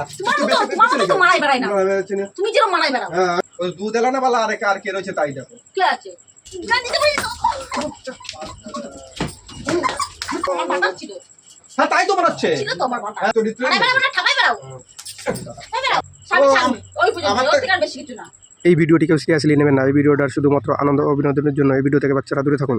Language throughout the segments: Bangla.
কথা তুমি যেরকম হ্যাঁ, আর কে রয়েছে তাই দেখো। কে আছে? হ্যাঁ, তাই তো বানাচ্ছে। এই ভিডিওটি কেউ সিরিয়াসলি নেবেন না। এই ভিডিওটার শুধুমাত্র আনন্দ অভিনন্দনের জন্য এই ভিডিও থেকে বাচ্চারা দূরে থাকুন।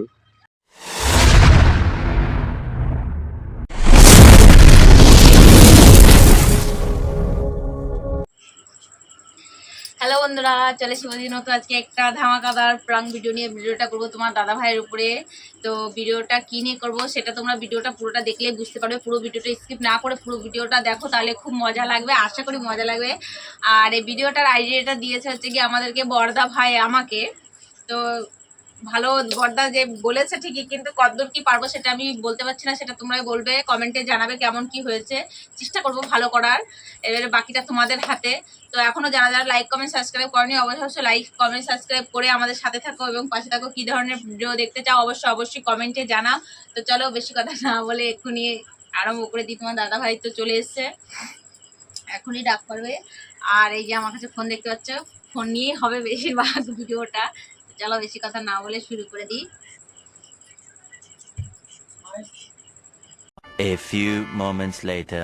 বন্ধুরা, চলে শিবদিন তো আজকে একটা ধামাকাদার প্রাং ভিডিও নিয়ে ভিডিওটা করব তোমার দাদা ভাইয়ের উপরে। তো ভিডিওটা কী নিয়ে করব সেটা তোমরা ভিডিওটা পুরোটা দেখলে বুঝতে পারবে, পুরো ভিডিওটা স্কিপ না করে পুরো ভিডিওটা দেখো, তাহলে খুব মজা লাগবে, আশা করি মজা লাগবে। আর এই ভিডিওটার আইডিয়াটা দিয়েছে হচ্ছে কি আমাদেরকে বর্দা ভাই আমাকে। তো ভালো বর্দা যে বলেছে ঠিকই, কিন্তু কতদূর কি পারব সেটা আমি বলতে পারছি না, সেটা তোমরাই বলবে কমেন্টে জানাবে কেমন কি হয়েছে। চেষ্টা করব ভালো করার, এবারে বাকিটা তোমাদের হাতে। তো এখনও যারা যারা লাইক কমেন্ট সাবস্ক্রাইব করেনি, অবশ্যই লাইক কমেন্ট সাবস্ক্রাইব করে আমাদের সাথে থাকো এবং পাশে থাকো। কি ধরনের ভিডিও দেখতে চাও অবশ্যই অবশ্যই কমেন্টে জানাও। তো চলো বেশি কথা না বলে এক্ষুনি আরম্ভ করে দিই। তোমার দাদা ভাই তো চলে এসছে। এখনই ডাক করবে আর এই যে আমার কাছে ফোন দেখতে পাচ্ছ ফোন নিয়েই হবে বেশিরভাগ ভিডিওটা চলো বেশি কথা না বলে শুরু করে দিই A few moments later.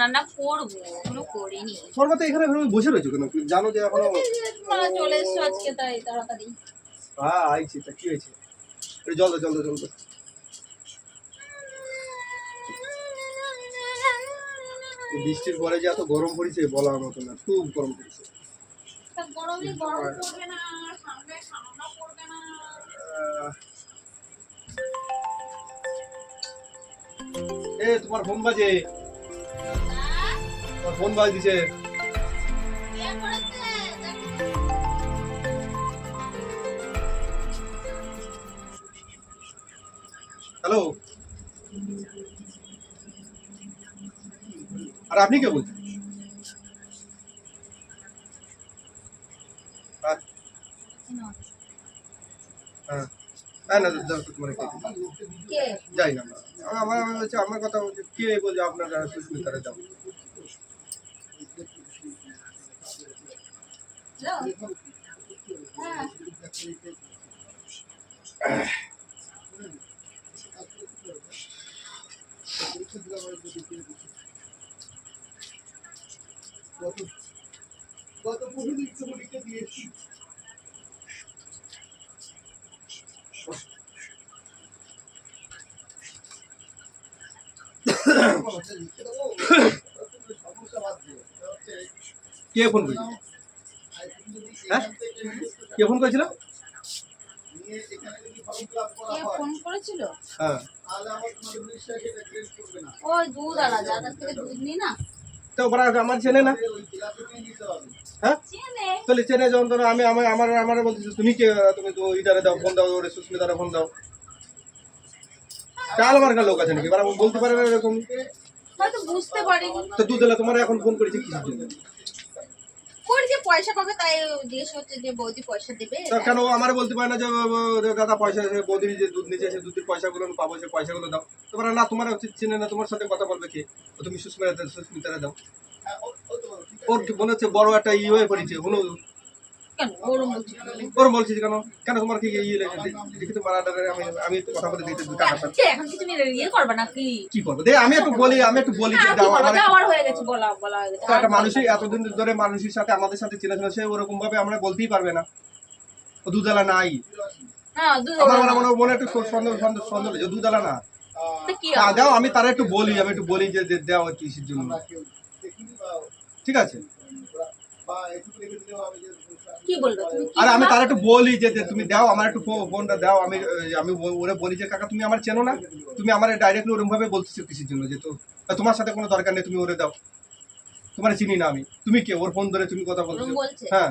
রান্না করব এখনও করিনি। সর্বত এখানে বসে রয়েছে কেন? জানো যে এখনও তোমরা চলে এসছো আজকে তাই তাড়াতাড়ি। হ্যাঁ আইছি তা কি হয়েছে? জল দে জল জল বৃষ্টির পরে যে এত গরম পড়েছে বলার মতো না খুব গরম পড়েছে। তা এ তোমার ফোন বাজে। और फ़ोन बाज दीजिए হ্যালো আর আপনি কে বলছেন হ্যাঁ না না যাই না আমার আমি হচ্ছে আমার কথা বলছি কে বলছে আপনার সুস্মিতারা যাব? গত পরশু দিন দিয়েছি। কে ফোন করেছিল? হ্যাঁ? কে ফোন করেছিল? ফোন করেছিল? হ্যাঁ। ওই দুধ আলা যাদের থেকে দুধ নি না? তো ওরা আমার চেনে না। হ্যাঁ? চেনে। তাহলে চেনে যখন ধরো আমি আমার আমার আমার বলতেছি তুমি কে তুমি তো ইটারে দাও ফোন দাও ওরে সুস্মিতারে ফোন দাও। কাল আমার লোক আছে নাকি? এবার বলতে পারে না এরকম? হয়তো বুঝতে পারিনি। তো তোমার এখন ফোন করেছে কিসের জন্য? যে পয়সা পাবে তাই জিজ্ঞেস হচ্ছে যে বৌদি পয়সা দেবে। কেন আমার বলতে পারে না যে ও, ও, দাদা পয়সা আছে যে দুধ নিচে সে দুধের পয়সাগুলো আমি পাবো পয়সাগুলো দাও। তোমার না তোমার চেনে না তোমার সাথে কথা বলবে কে? তুমি সুস্মিতা সুস্মিতারে দাও। ওর কি মনে হচ্ছে বড় একটা ইয়ে হয়ে পড়েছে হলো কেন? ওরম বলছি ওর বলছিস কেন? কেন তোমার কি ইয়ে লেগে দেখি আমি আমি একটু কথা বলে দিতে টাকা পাচ্ছি এখন কিছু নিয়ে ইয়ে করবে নাকি কি করব? দে আমি একটু বলি আমি একটু বলি যে দাও বলো, আমার হয়ে গেছে বলা বলা হয়ে গেছে। একটা মানুষই এতদিন ধরে মানুষের সাথে আমাদের সাথে চেনা চেনা সে ওরকম ভাবে আমরা বলতেই পারবে না। ও দুধালা নাই। হ্যাঁ আমার মনে একটু সন্দেহ সন্দেহ সন্দেহ হয়েছে, দুধালা না? দাও আমি তারা একটু বলি আমি একটু বলি যে দেওয়া কিসের জন্য। ঠিক আছে? আর আমি তার একটু বলি যে তুমি দাও আমার একটু ফোনটা দাও আমি আমি ওরে বলি যে কাকা তুমি আমার চেনো না? তুমি আমার ডাইরেক্টলি ওরকম ভাবে বলতেছো কিছুর জন্য যে তো তোমার সাথে কোনো দরকার নেই তুমি ওরে দাও। তোমার চিনি না আমি। তুমি কে? ওর ফোন ধরে তুমি কথা বলছো? হ্যাঁ।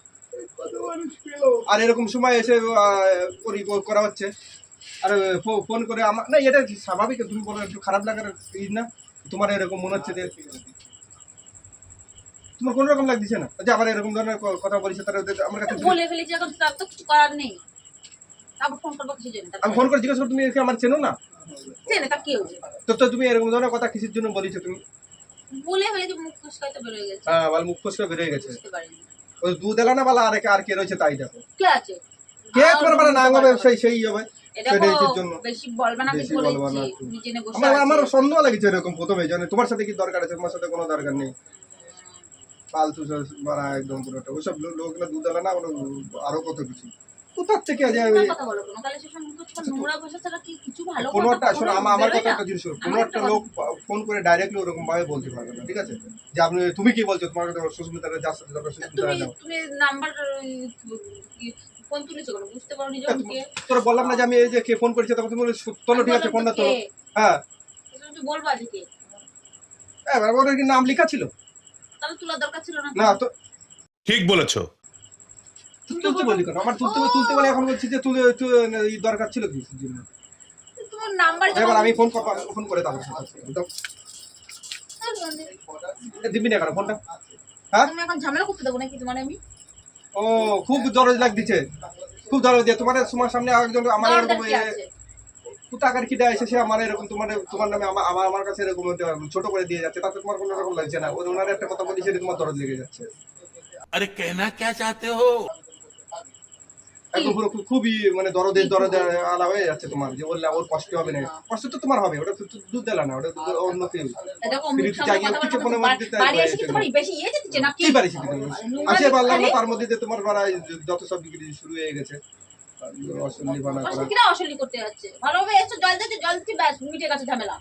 আর এরকম সময় এসে করা হচ্ছে। আর ফোন করে আমার না এটা স্বাভাবিক তুমি বলো একটু খারাপ লাগার ই না? তোমার এরকম মনে হচ্ছে যে তোমার কোনো রকম লাগছে না? যে আমার এরকম ধরনের কথা বলছে তারা আমার কাছে বলে ফেলেছি এখন তার তো কিছু করার নেই। তারপর ফোন করব কিছু জন্য আমি ফোন করে জিজ্ঞেস করি তুমি আমার চেনো না? চেনে তা তো তো তুমি এরকম ধরনের কথা কিসের জন্য বলেছ তুমি? বলে ফেলেছি মুখ ফুসকাই তো বেরোয় গেছে। হ্যাঁ মুখ ফসকে বেরিয়ে গেছে। বুঝতে পারিনি। ওই দুধ এলা না বলা আর আর কে রয়েছে তাই দেখো। কে আছে? কে তোমার মানে না হবে সেই সেই হবে না। না বসে আমার। সন্দেহ লাগছে এরকম প্রথমে জানে তোমার সাথে কি দরকার আছে? তোমার সাথে কোনো দরকার নেই। ফালতু মারা একদম পুরোটা ওইসব লো- লোকগুলো দুধ না ওরা আরও কত কিছু। কোথার থেকে যায় মিথ্যা কোনো একটা শোনো আমার কথা একটা জিনিস কোনো একটা লোক ফোন করে ডাইরেক্টলি ওরকম ভাবে বলতে পারবে না ঠিক আছে? যে আপনি তুমি কি বলছো? তোমার কাছে সুস্মিতারা যার সাথে দরকার সুস্মিতারা তুমি দাও তুমি নাম্বার ফোন তুলেছো কেন? বুঝতে পারো নিজে কে। তোরা বললাম না যে আমি এই যে কে ফোন করেছে তখন তুমি বলে তোলো ঠিক আছে ফোনটা তোলো হ্যাঁ। তুমি বলবা যে কে? হ্যাঁ ওর কি নাম লেখা ছিল? তাহলে তোলার দরকার ছিল না না তো ঠিক বলেছ। তুলতে বলি কেন? আমার তুলতে তুলতে বলে এখন বলছি যে তুলে তু- দরকার ছিল কি? জন্য নাম্বার এবার আমি ফোন ফোন করে দিবি না ফোনটা হ্যাঁ? আমি এখন ঝামেলা করতে দেবো নাকি তোমার আমি? ও খুব দরজ খুব দরজ দিয়ে তোমার তোমার সামনে আরেকজন আমার এরকম কুতাকার কিটা আমার এরকম তোমার তোমার নামে আমার আমার কাছে এরকম ছোট করে দিয়ে যাচ্ছে তাতে তোমার কোনো রকম লাগছে না। ওনার একটা কথা বলি সেটা তোমার দরজ লেগে যাচ্ছে। আরে কেনা কে চাতে হো? একদম পুরো খুবই মানে দরদের দরদে আলা হয়ে যাচ্ছে তোমার যে বললে ওর কষ্ট হবে না। কষ্ট তো তোমার হবে ওটা দুধ দিলা না ওটা তো অন্য কেউ। দেখো তুমি মুখ সামনে জাগিয়ে কথা কিছু বলব মধ্যে তাই বাড়ি এসে কি হয়েছে। তোমার বেশি ইয়ে দিচ্ছে না কি কি পারিস আসে পারলাম না তার মধ্যে তোমার বাড়া যত সব বিক্রি শুরু হয়ে গেছে অসুন্নি বানা করা। অসুবিধা করতে যাচ্ছে। ভালোভাবে এসো জল দিতে জল দিচ্ছি ব্যাস মিটে গেছে ঝামেলা।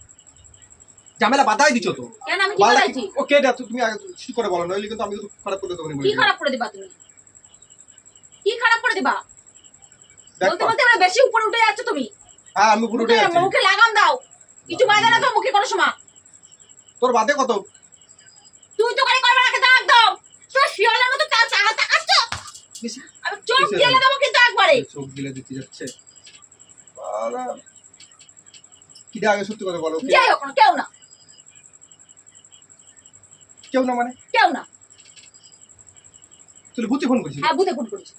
ঝামেলা বাধাই দিছো তো? কেন আমি কি বাধা ওকে দা তুমি ঠিক করে বলো নইলে কিন্তু আমি খারাপ করে দেবো কি খারাপ করে দিবা তুমি? কি খারাপ করে দিবা? বলতে বলতে এবার বেশি উপরে উঠে যাচ্ছ তুমি। হ্যাঁ আমি পুরো উঠে যাচ্ছি। মুখে লাগাম দাও। কিছু বাধা না তো মুখে কোনো সময়। তোর বাদে কত? তুই তো করে করবে না কিন্তু একদম। তোর শিয়ালের মতো তা চাকা বেশি আমি চোখ গেলে দেবো কিন্তু একবারে। চোখ গিলে দিতে যাচ্ছে। কি আগে সত্যি কথা বলো যাই হোক না কেউ না। কেউ না মানে? কেউ না। তুই ভূতি ফোন করছিস হ্যাঁ ভূতে ফোন করেছিল।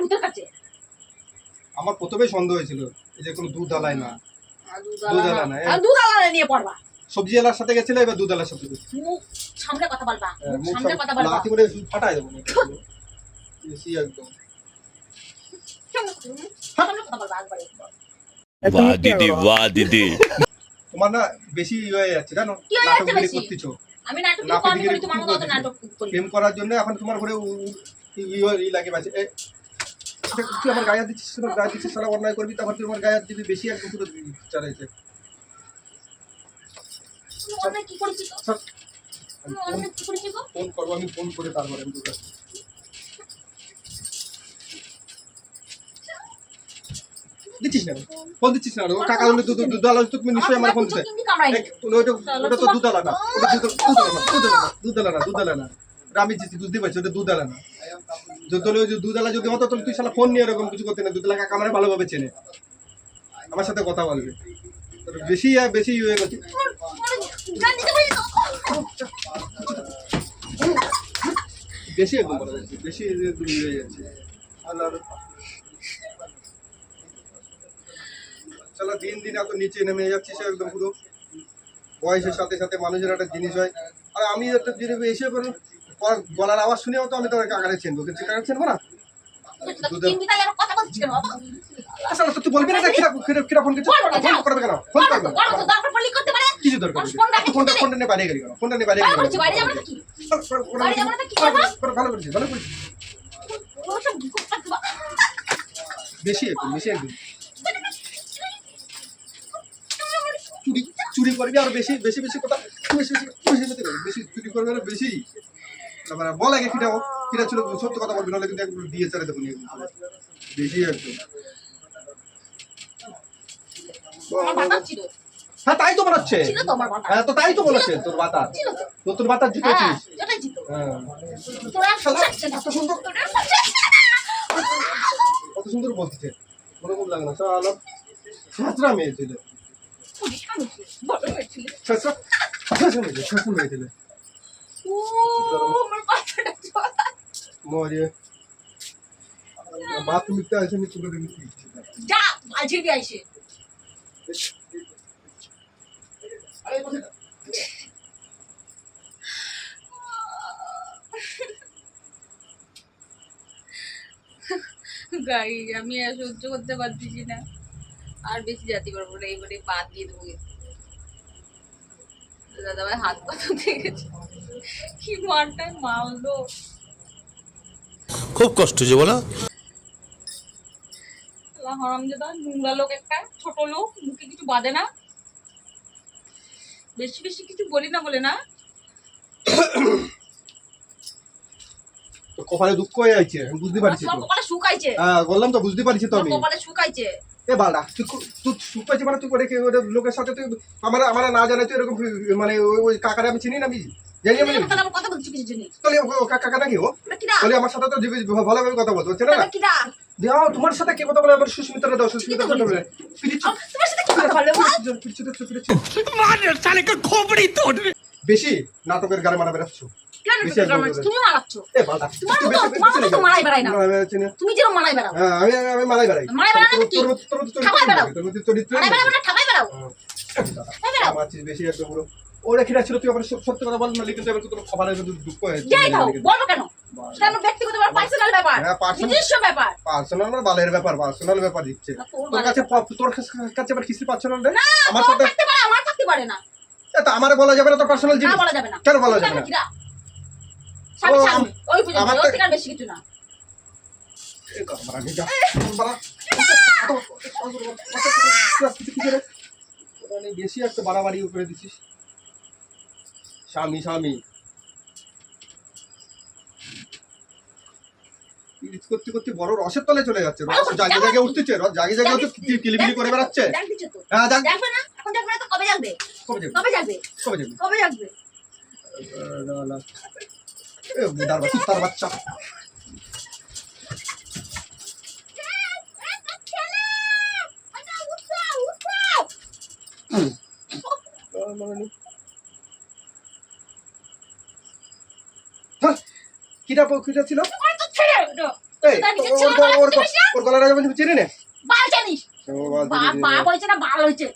ভূতের কাছে। আমার প্রথমে সন্দেহ হয়েছিল এই যে কোনো দুধ আলাই না। দুধ আলাই না দুধ আলাই নিয়ে পড়বা। সবজি সাথে গেছিল এবার দুধ সাথে হ্যাঁ, সামনে কথা বলবা। সামনে কথা বলবা। বেশি একদম। তোমার না বেশি ইয়ে হয়ে যাচ্ছে জানো? নাটকগুলি করতেছো। প্রেম করার জন্য এখন তোমার ঘরে ই লাগে তুই আমার গায়ে দিচ্ছিস না গায়ে দিচ্ছিস সারা অন্যায় করবি তারপর তুই আমার গায়ে দিবি বেশি একদম পুরো চালাইছে ফোন করব আমি ফোন করে তারপরে আমি তোকে দিচ্ছিস না? ফোন দিচ্ছিস না? ও টাকা হলে দুধ দুধ আলো তুমি নিশ্চয়ই আমার ফোন দিচ্ছে কিন্তু কামড়াই এক, ওটা ওটা তো দুধ আলা না ওটা দুধ দুধ আলা না দুধ আলা না দুধ আলা না। ওটা আমি বুঝতে পারছি ওটা দুধ আলা না যদি ওই যে দুধ আলা যদি হতো, তাহলে তুই শালা ফোন নিয়ে এরকম কিছু করতে না, দুধ কাকা আমার ভালোভাবে চেনে। আমার সাথে কথা বলবে। বেশি বেশি ইয়ে তো বেশি একদম বলা যাচ্ছে বেশি একদম ইয়ে হয়ে যাচ্ছে। আল্লাহ চলো দিন দিন এত নিচে নেমে যাচ্ছিস একদম পুরো। বয়সের সাথে সাথে মানুষের একটা জিনিস হয়। আর আমি একটা জিনিস এসে গলার আওয়াজ শুনেও তো আমি তোর কাকারে চিনবো কিন্তু কাকারে চিনবো না? আসলে তো তুই বলবি কিরা কিরা- ফোন করছিস। ফোন করবে কেন? ফোন করবে? কিছু দরকার ফোনটা ফোনটা নিয়ে বাইরে গেলি কেন? ফোনটা নিয়ে বাইরে গেলি? ভালো করেছিস ভালো করেছিস। বেশি একটু বেশি একটু। চুরি চুরি করবি আর বেশি বেশি বেশি কথা বেশি। বেশি চুরি করবি আর বেশি। তারপরে বল কিটা ছিল সত্য কথা বলবি নাহলে কিন্তু একদম দিয়ে চারে দেবো বেশি একদম। হ্যাঁ তাই তো বানাচ্ছে হ্যাঁ তো তাই তো বলেছে তোর বাতা ছিল তো। নতুন বাতা হ্যাঁ জিতেছিস হ্যাঁ। তোরা না। কত সুন্দর তোরা কত সুন্দর বলছে কম লাগে না। সালা ছেঁচড়া মেয়ে ছিল। ছেঁচড়া ছেঁচড়া মেয়ে ছিল, ছেঁচড়া মেয়ে ছিল ও আমার বাতাটা চলা মরে। বাথরুমতে আছে আমি যা আজকে আরে গাড়ি আমি আর সহ্য করতে পারতেছি না। আর বেশি যেতে পারব না এবারে বাদ দিয়ে দেবো। কিন্তু। দাদা ভাই হাত পাতা দেখেছে কি মারটা মারলো খুব কষ্ট যে বলো। নোংরা লোক একটা ছোট লোক মুখে কিছু বাঁধে না। বেশি বেশি কিছু বলি না বলে না। কপালে দুঃখ হয়ে আছে বুঝতে পারছি কপালে শুকাইছে হ্যাঁ বললাম তো বুঝতে পারছি তো আমি। কপালে শুকাইছে এ তুই তুই মানে? তুই করে লোকের সাথে তুই আমার আমার না জানে তুই এরকম মানে ওই ওই কাকারে আমি চিনি না আমি? জানি আমি? কথা বলছি কিছু জন্য তাহলে কাকা নাকি ও? তাহলে আমার সাথে তো ভালোভাবে কথা বলতে হচ্ছে না? না তোমার সাথে কে কথা বলে? আমার সুস্মিতারা দাও সুস্মিতার কথা বলে। পিরিচ তোমার সাথে কি কথা বলে বল? পিরিচ পিরিচ বেশি নাটকের গানে মারা বেরাচ্ছ তুমি যেরকম মারাই বেড়াও হ্যাঁ, আমি আমি বেড়াই বেড়াও? তোর মতো- তোর মতো চরিত্র খাবার নেই, বেড়াও। তোর মতো চরিত্র মারাই বেড়াও না ঠাকাই বেড়াও হ্যাঁ। বেড়াও আমার চেয়ে বেশি একদম পুরো ওরা কিনা ছিল তুই আবার সত্যি কথা বল না লিখে যাবে তোর খবরের কিন্তু দুঃখ হয়েছে যাই দাও বলব কেন সেটা ব্যক্তিগত ব্যাপার পার্সোনাল ব্যাপার হ্যাঁ, নিজস্ব ব্যাপার পার্সোনাল মানে বালের ব্যাপার পার্সোনাল ব্যাপার দিচ্ছে না, তোর তোর কাছে ব্যাপার। প- তোর কাছে- কাছে আবার কিসের পার্সোনাল রে আমার সাথে আমার থাকতে পারে না এ তো আমারে বলা যাবে না তোর পার্সোনাল জিনিস বলা যাবে না কেন বলা যাবে না? কেন কিরা? স্বামী, স্বামী, ওই পর্যন্ত, ওর থেকে আর বেশি কিছু না। একটা বাড়াবাড়ি করে দিছিস স্বামী স্বামী পিরিচ করতে করতে বড় রসের তলে চলে যাচ্ছে রস জায়গায় উঠতেছে রস জায়গায় হচ্ছে কিলিবিলি করে বেড়াচ্ছে দেখ দিচ্ছ তো। হ্যাঁ যাক দেখবে না? এখন দেখবে না তো কবে জাগবে? কবে যাবে কবে জাগবে? কবে যাবে কবে জাগবে? বাচ্চা কিটা কিটা ছিল? ওর- বলে গলাটা যেমন চিনি না? জানিস? হয়েছে না বাল হয়েছে?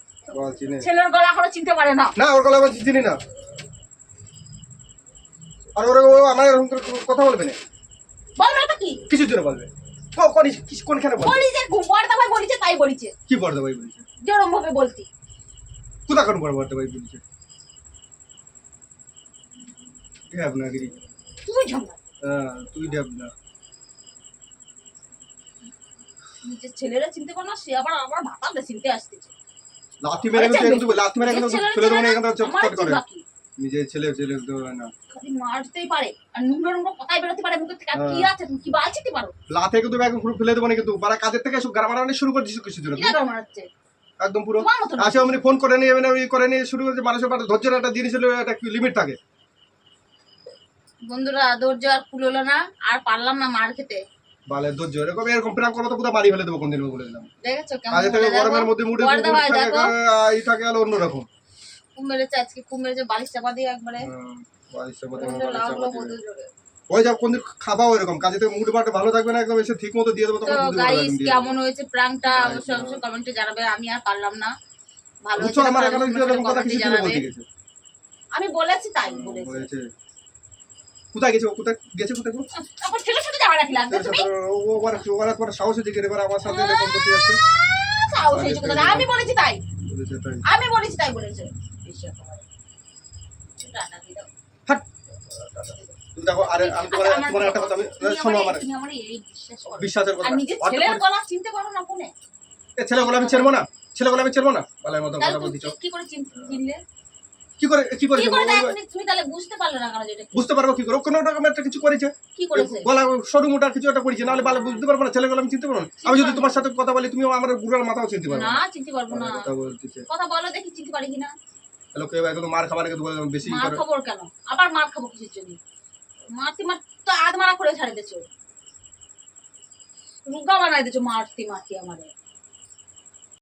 ছেলের গলা এখনও চিনতে পারে না। না ওর গলা চিনি না। আর ওরা ও আমার এরকম করে কথা বলবে না। বলবে না তো কি? কিছুর জন্য বলবে। কোনখানে বলবে বলি যে বড়দা ভাই বলিছে তাই বলিছে। কি বড়দা ভাই বলেছে? যেরকম ভাবে বলতি। কোথা কোন বড় বড়দা ভাই বলেছে? ড্যাব না গিরি তুই ঝগড়া? হ্যাঁ তুই ড্যাব নিজের ছেলেরা চিনতে পারে না সে আবার আমার ভাতাকে চিনতে আসতেছে। লাথি মেরে কিন্তু লাথি মেরে কিন্তু ছেলেরা ছেলে চিনে দেবো না, এখানে করে? নিজের ছেলে ছেলে দেবো না। খালি মারতেই পারে। আর নোংরা নোংরা কথাই বেরোতে পারে মুখের থেকে। আর কি হ্যাঁ। আছে? তুমি কি বাঁচিতে পারো? লাথে কিন্তু একদম পুরো ফেলে দেবো না কিন্তু বারা কাজের থেকে গাড়া শুরু করে কিছু জন্য একদম পুরো। আসে অমনি ফোন করে নিয়ে ওই করে নিয়ে শুরু করেছে মানুষের পাশে ধৈর্যের একটা জিনিস হলো একটা লিমিট থাকে। বন্ধুরা ধৈর্য আর কুলোলো না আর পারলাম না মার খেতে। ধৈর্য এরকম এরকম প্রাণ করো তো কোথাও বাড়ি ফেলে দেবো কোনদিন বলে দিলাম। দেখেছ কেমন আগে থেকে গরমের মধ্যে মুডে থাকে অন্যরকম। খুব মেরেছে আজকে বালিশ চাপা দিয়ে একবারে। হুম, বালিশের মধ্যে প্রচণ্ড বালিশ চাপা দিয়ে। ওই যা কোনদিন খাবাও এরকম। কাজে থেকে মুড বাট ভালো থাকবে না একদম এসে ঠিক মতো দিয়ে দেবো তখন গাইস কেমন হয়েছে প্রাংটা অবশ্যই অবশ্যই কমেন্টে জানাবে আমি আর পারলাম না। ভালো হয়েছে আমার এখানে হয়েছে এরকম কথা কিছু বলতে গেছে। আমি বলেছি তাই বলেছি। কোথায় গেছে ও? কোথায় গেছে কোথায় গো? তারপর ছেলের সাথে যাওয়া রাখি তুমি? ও ও আবার ও আবার সাহস হচ্ছে এবার আমার সাথে এরকম করতে যাচ্ছে। সাহস হয়েছে আমি বলেছি তাই। আমি বলেছি তাই বলেছে। হাট। দেখো আরে আমি তোমার তোমার একটা কথা আমি শোনো আমার তুমি আমারে এই বিশ্বাস করো। বিশ্বাসের কথা। আর নিজের অত ছেলের গলা চিনতে পারো না আমি ছেড়বো না। ছেলেগুলো আমি ছেড়বো না। বলার মতো কথা তুমি কি- কি করে চিনলে? কি করে কি করে কি করে তা এখনই তুমি তাহলে বুঝতে পারলে না কেন যেটা বুঝতে পারব কি করে? কোনো রকম একটা কিছু করেছে। কি করেছে? গলা সরু মোটা কিছু একটা করেছে। নাহলে ভালো বুঝতে পারব না ছেলেগুলো আমি চিনতে পারব না। আমি যদি তোমার সাথে কথা বলি তুমি আমার বুড়ার মাথাও চিনতে পারব না। না চিনতে পারব না। কথা বলতেছে। কথা বলো দেখি চিনতে পারি কিনা? হ্যালো কেউ মার খাবার একদম বেশি মার খবর কেন? আবার মার খাব কিসের জন্য? মারতে মার তো আধ মারা করে ছাড়ে দিছো রুগা বানাই দিছো মারতি মারতি আমারে।